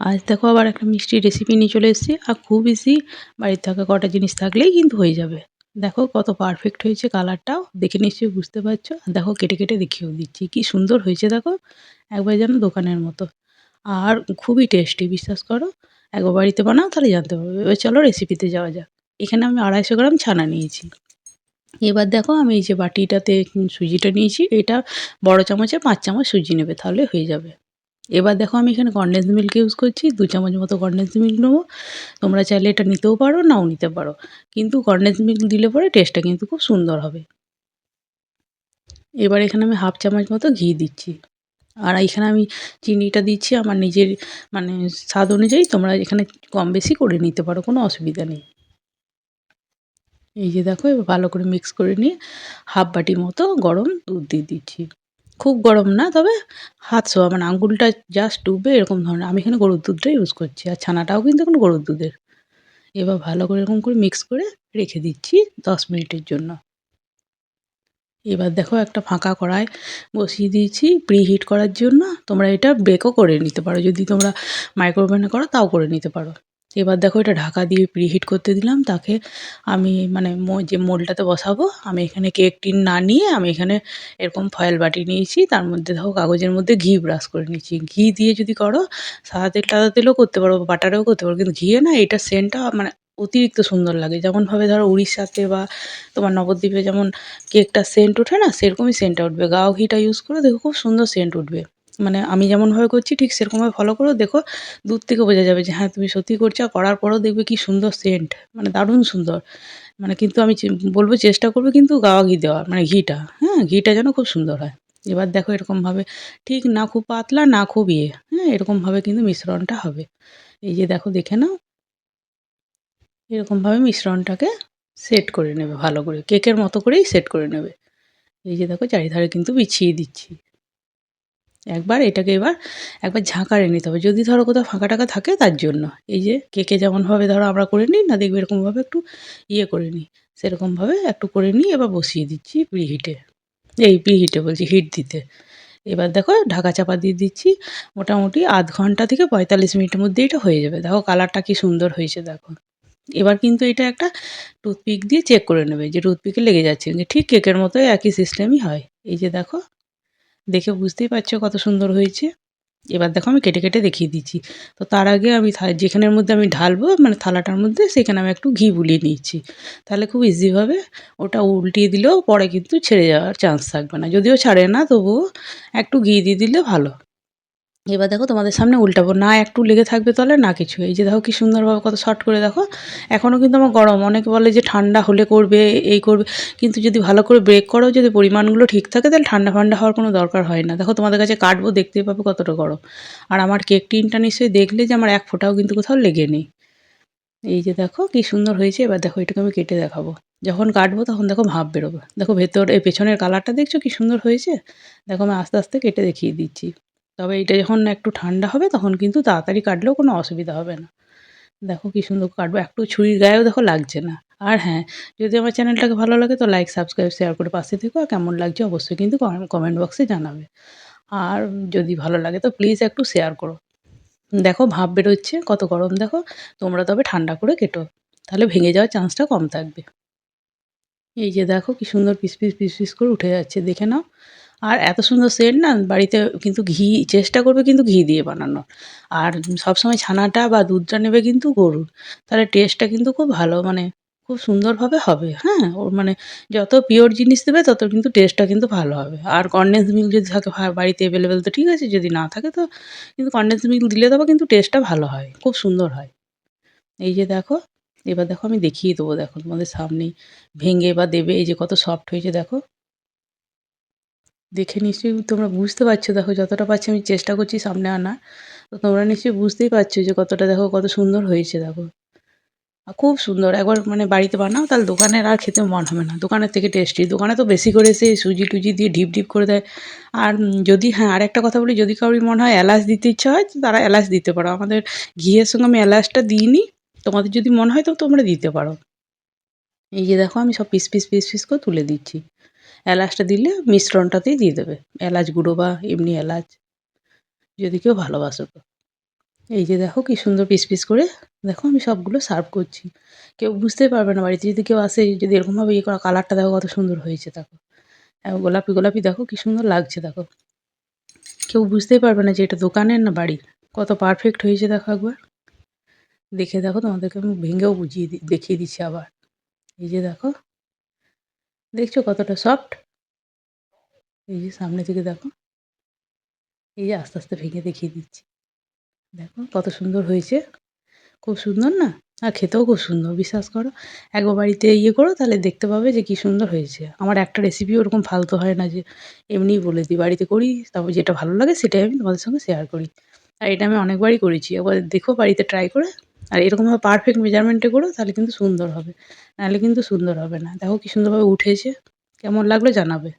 আজ দেখো আবার একটা মিষ্টির রেসিপি নিয়ে চলে এসেছি। আর খুব ইজি বাড়ির থাকা কটা জিনিস থাকলেই কিন্তু হয়ে যাবে। দেখো কত পারফেক্ট হয়েছে কালারটাও দেখে নিশ্চয়ই বুঝতে পারছ। আর দেখো কেটে কেটে দেখিয়েও দিচ্ছি, কি সুন্দর হয়েছে দেখো, একবার যেন দোকানের মতো। আর খুবই টেস্টি বিশ্বাস করো। একবার বাড়িতে বানাও, তাহলে জানতে পারবে। এবার চলো রেসিপিতে যাওয়া যাক। এখানে আমি আড়াইশো গ্রাম ছানা নিয়েছি। এবার দেখো আমি এই যে বাটিটাতে সুজিটা নিয়েছি, এটা বড় চামচে পাঁচ চামচ সুজি নেবে, তাহলে হয়ে যাবে। এবার দেখো আমি এখানে কনডেন্স মিল্ক ইউজ করছি, দু চামচ মতো কনডেন্স মিল্ক নেব। তোমরা চাইলে এটা নিতেও পারো, নাও নিতে পারো। কিন্তু কনডেন্স মিল্ক দিলে পরে টেস্টটা কিন্তু খুব সুন্দর হবে। এবার এখানে আমি হাফ চামচ মতো ঘি দিচ্ছি। আর এখানে আমি চিনিটা দিচ্ছি, আমার নিজের মানে স্বাদ অনুযায়ী তোমরা এখানে কম বেশি করে নিতে পারো, কোনো অসুবিধা নেই। এই যে দেখো, এবার ভালো করে মিক্স করে নিয়ে হাফ বাটি মতো গরম দুধ দিয়ে দিচ্ছি। খুব গরম না, তবে হাত শোয়া মানে আঙ্গুলটা জাস্ট ডুবে এরকম ধরনের। আমি এখানে গরুর দুধটা ইউজ করছি, আর ছানাটাও কিন্তু এখন গরুর দুধের। এবার ভালো করে এরকম করে মিক্স করে রেখে দিচ্ছি দশ মিনিটের জন্য। এবার দেখো একটা ফাঁকা কড়াই বসিয়ে দিয়েছি প্রি হিট করার জন্য। তোমরা এটা বেকও করে নিতে পারো। যদি তোমরা মাইক্রোওভেনে করো তাও করে নিতে পারো। এবার দেখো এটা ঢাকা দিয়ে প্রিহিট করতে দিলাম। তাকে আমি মানে যে মোলটাতে বসাবো, আমি এখানে কেক টিন না নিয়ে আমি এখানে এরকম ফয়েল বাটি নিয়েছি। তার মধ্যে দেখো কাগজের মধ্যে ঘি ব্রাশ করে নিয়েছি। ঘি দিয়ে যদি করো, সাদা তেল, টাদা তেলও করতে পারো বাটারেও করতে পারো, কিন্তু ঘিয়ে না, এটা সেন্টটা মানে অতিরিক্ত সুন্দর লাগে। যেমনভাবে ধরো উড়িষ্যাতে বা তোমার নবদ্বীপে যেমন কেকটা সেন্ট ওঠে না, সেরকমই সেন্টটা উঠবে। গাও ঘিটা ইউজ করে দেখো খুব সুন্দর সেন্ট উঠবে। মানে আমি যেমনভাবে করছি, ঠিক সেরকমভাবে ফলো করো। দেখো, দূর থেকে বোঝা যাবে যে হ্যাঁ তুমি সত্যি করছ। করার পরেও দেখবে কি সুন্দর সেন্ট মানে দারুণ সুন্দর। মানে কিন্তু আমি বলব চেষ্টা করবে কিন্তু গাওয়া ঘি দেওয়ার মানে ঘিটা। হ্যাঁ ঘিটা যেন খুব সুন্দর হয়। এবার দেখো এরকমভাবে, ঠিক না খুব পাতলা, না খুব ইয়ে। হ্যাঁ এরকমভাবে কিন্তু মিশ্রণটা হবে। এই যে দেখো, দেখে নাও। এরকমভাবে মিশ্রণটাকে সেট করে নেবে ভালো করে। কেকের মতো করেই সেট করে নেবে। এই যে দেখো, চারিধারে কিন্তু বিছিয়ে দিচ্ছি। একবার এটাকে এবার একবার ঝাঁকারে নিতে হবে। যদি ধরো কোথাও ফাঁকা টাকা থাকে, তার জন্য। এই যে কেকে যেমনভাবে ধরো আমরা করে নিই না, দেখবে এরকমভাবে একটু ইয়ে করে নিই। সেরকমভাবে একটু করে নিই, এবার বসিয়ে দিচ্ছি প্রিহিটে। এই প্রিহিটে বলছি হিট দিতে। এবার দেখো ঢাকা চাপা দিয়ে দিচ্ছি। মোটামুটি আধ ঘণ্টা থেকে পঁয়তাল্লিশ মিনিটের মধ্যে এটা হয়ে যাবে। দেখো কালারটা কি সুন্দর হয়েছে, দেখো। এবার কিন্তু এটা একটা টুথপিক দিয়ে চেক করে নেবে যে টুথপিকে লেগে যাচ্ছে ঠিক কেকের মতোই একই সিস্টেমই হয়। এই যে দেখো দেখে বুঝতেই পারছ কত সুন্দর হয়েছে। এবার দেখো আমি কেটে কেটে দেখিয়ে দিচ্ছি। তো তার আগে আমি যেখানের মধ্যে আমি ঢালবো মানে থালাটার মধ্যে, সেখানে আমি একটু ঘি বুলিয়ে নিচ্ছি। তাহলে খুব ইজিভাবে ওটা উল্টিয়ে দিলেও পরে কিন্তু ছেড়ে যাওয়ার চান্স থাকবে না। যদিও ছাড়ে না, তবুও একটু ঘি দিয়ে দিলে ভালো। এবার দেখো তোমাদের সামনে উল্টাবো না একটু লেগে থাকবে তাহলে না কিছু। এই যে দেখো কি সুন্দরভাবে কত শর্ট করে দেখো। এখনও কিন্তু আমার গরম। অনেকে বলে যে ঠান্ডা হলে করবে, এই করবে। কিন্তু যদি ভালো করে ব্রেক করো, যদি পরিমাণগুলো ঠিক থাকে, তাহলে ঠান্ডা ফান্ডা হওয়ার কোনো দরকার হয় না। দেখো তোমাদের কাছে কাটবো, দেখতেই পাবে কতটা গরম। আর আমার কেক টিনটা নিশ্চয়ই দেখলে যে আমার এক ফোঁটাও কিন্তু কোথাও লেগে নেই। এই যে দেখো কি সুন্দর হয়েছে। এবার দেখো এটাকে আমি কেটে দেখাবো। যখন কাটবো তখন দেখো ভাব বেরোবে। দেখো ভেতর এই পেছনের কালারটা দেখছ কি সুন্দর হয়েছে? দেখো আমি আস্তে আস্তে কেটে দেখিয়ে দিচ্ছি। তবে এটা যখন একটু ঠান্ডা হবে, তখন কিন্তু তাড়াতাড়ি কাটলেও কোনো অসুবিধা হবে না। দেখো কি সুন্দর কাটবো, একটু ছুরির গায়েও দেখো লাগছে না। আর হ্যাঁ যদি আমার চ্যানেলটাকে ভালো লাগে তো লাইক সাবস্ক্রাইব শেয়ার করে পাশে থেকো। আর কেমন লাগছে অবশ্যই কিন্তু কমেন্ট বক্সে জানাবে। আর যদি ভালো লাগে তো প্লিজ একটু শেয়ার করো। দেখো ভাব বেরোচ্ছে, কত গরম দেখো, তোমরা তবে ঠান্ডা করে কেটো। তাহলে ভেঙে যাওয়ার চান্সটা কম থাকবে। এই যে দেখো কি সুন্দর পিস পিস পিস পিস করে উঠে যাচ্ছে, দেখে নাও। আর এত সুন্দর সেন্ট না, বাড়িতে কিন্তু ঘি, চেষ্টা করবে কিন্তু ঘি দিয়ে বানানো আর সবসময় ছানাটা বা দুধটা নেবে কিন্তু গরুর। তাহলে টেস্টটা কিন্তু খুব ভালো মানে খুব সুন্দরভাবে হবে হ্যাঁ? ওর মানে যত পিওর জিনিস দেবে, তত কিন্তু টেস্টটা কিন্তু ভালো হবে। আর কনডেন্স মিল্ক যদি থাকে বাড়িতে অ্যাভেলেবেল তো ঠিক আছে, যদি না থাকে তো কিন্তু কনডেন্স মিল্ক দিলে দেবো কিন্তু টেস্টটা ভালো হয়, খুব সুন্দর হয়। এই যে দেখো, এবার দেখো আমি দেখিয়ে দেবো, দেখো তোমাদের সামনেই ভেঙে বা দেবে, এই যে কত সফট হয়েছে দেখো। দেখে নিশ্চয়ই তোমরা বুঝতে পারছ, দেখো যতটা পারছি আমি চেষ্টা করছি সামনে আনার। তো তোমরা নিশ্চয়ই বুঝতেই পারছ যে কতটা দেখো কত সুন্দর হয়েছে, দেখো। খুব সুন্দর, একবার মানে বাড়িতে বানাও, তাহলে দোকানের আর খেতে মন হবে না। দোকানের থেকে টেস্টি দোকানে তো বেশি করে সেই সুজি টুজি দিয়ে ঢিপ ঢিপ করে দেয়। আর যদি হ্যাঁ আর একটা কথা বলি, যদি কারোর মনে হয় এলাচ দিতে ইচ্ছা হয় তো তারা এলাচ দিতে পারো। আমাদের ঘিয়ের সঙ্গে আমি এলাচটা দিইনি। তোমাদের যদি মনে হয় তো তোমরা দিতে পারো। এই যে দেখো, আমি সব পিস পিস পিস পিস করে তুলে দিচ্ছি। এলাচটা দিলে মিশ্রণটাতেই দিয়ে দেবে। এলাচ গুঁড়ো বা এমনি এলাচ, যদি কেউ ভালোবাসো তো। এই যে দেখো, কি সুন্দর পিস পিস করে দেখো, আমি সবগুলো সার্ভ করছি। কেউ বুঝতেই পারবে না, বাড়িতে যদি কেউ আসে, যদি এরকমভাবে ইয়ে করা কালারটা দেখো কত সুন্দর হয়েছে, দেখো। এবং গোলাপি গোলাপি দেখো, কি সুন্দর লাগছে, দেখো। কেউ বুঝতেই পারবে না যে এটা দোকানের না বাড়ির। কত পারফেক্ট হয়েছে, দেখো একবার। দেখে দেখো তোমাদেরকে আমি ভেঙেও বুঝিয়ে দেখিয়ে দিচ্ছি আবার। এই যে দেখো, দেখছ কতটা সফট এই যে সামনে থেকে দেখো, এই যে আস্তে আস্তে ভেঙে দেখিয়ে দিচ্ছি। দেখো কত সুন্দর হয়েছে। খুব সুন্দর না? আর খেতেও খুব সুন্দর, বিশ্বাস করো। একবার বাড়িতে ইয়ে করো, তাহলে দেখতে পাবে যে কী সুন্দর হয়েছে। আমার একটা রেসিপি ওরকম ফালতু হয় না যে এমনিই বলে দিই, বাড়িতে করি, তারপর যেটা ভালো লাগে সেটাই আমি তোমাদের সঙ্গে শেয়ার করি। আর এটা আমি অনেকবারই করেছি, একবার দেখো বাড়িতে ট্রাই করে। আর এরকমভাবে পারফেক্ট মেজারমেন্টে করো, তাহলে কিন্তু সুন্দর হবে। নাহলে কিন্তু সুন্দর হবে না। দেখো কি সুন্দরভাবে উঠেছে। কেমন লাগল জানাবে।